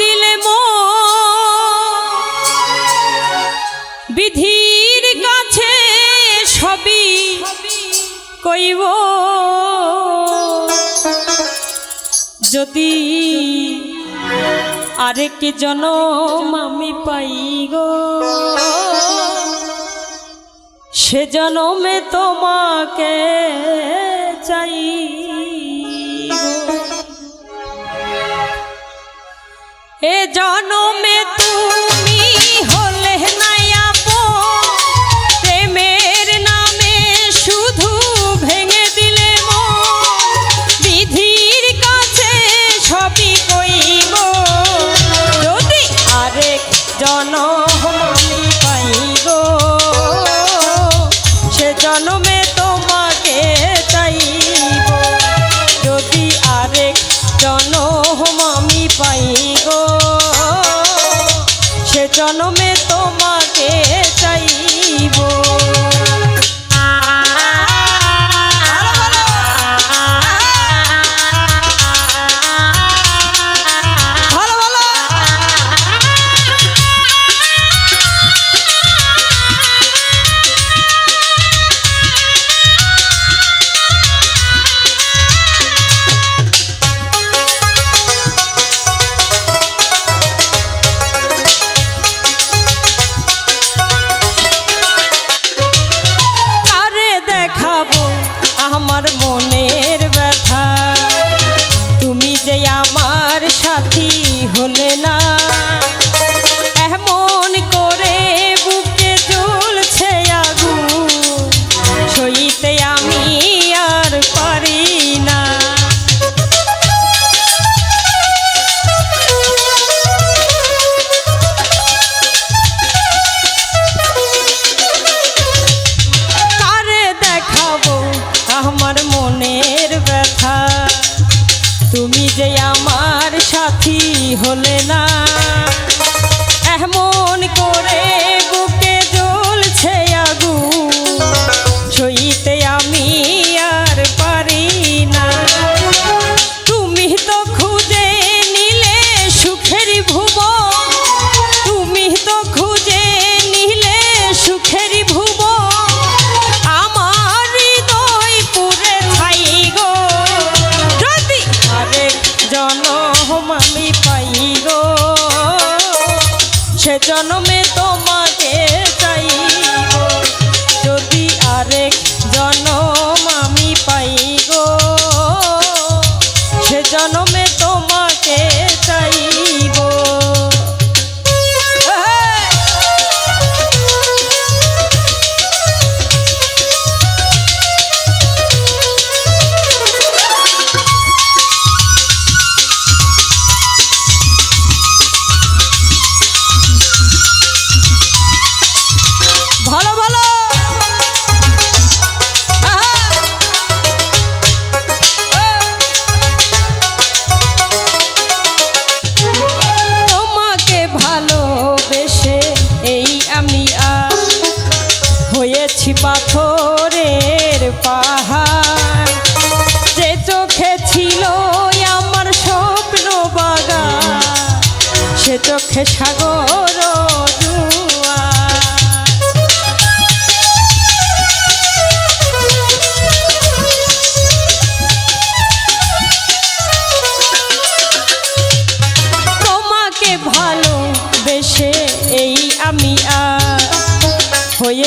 দিলে মো বিধির কাছে সবই কইব। যদি আরেক জনম আমি পাই গো, সে জনমে তোমাকে চাই। এ জনমে তুমি হলে নায়াপো প্রেমের নামে শুধু ভেঙে দিলে বিধির কাছে সবই কইব। যদি আরেক জনম আমি পাই গো সে জনমে জনমে তোমাকে চাইব। আমার মনের ব্যথা। তুমি যে আমার সাথী হলে না।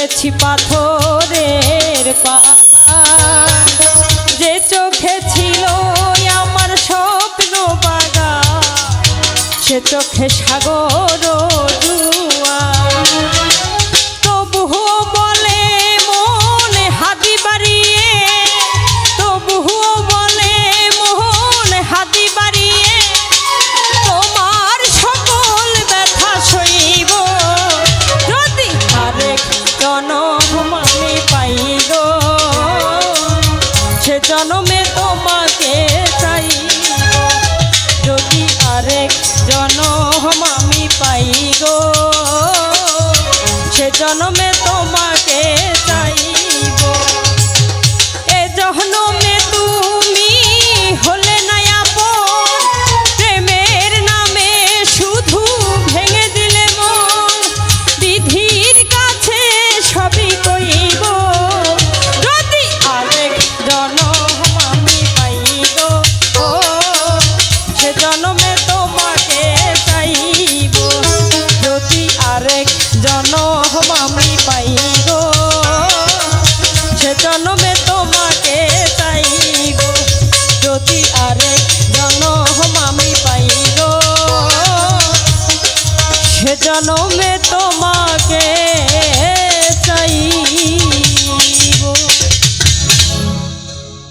হয়েছি পাথরের পাহাড়। যে চোখে ছিল আমার স্বপ্ন বাগা সে চোখে সাগর এক জনম আমি পাই গো। সে জনমে জন্ম আমি পাই সে জন্ম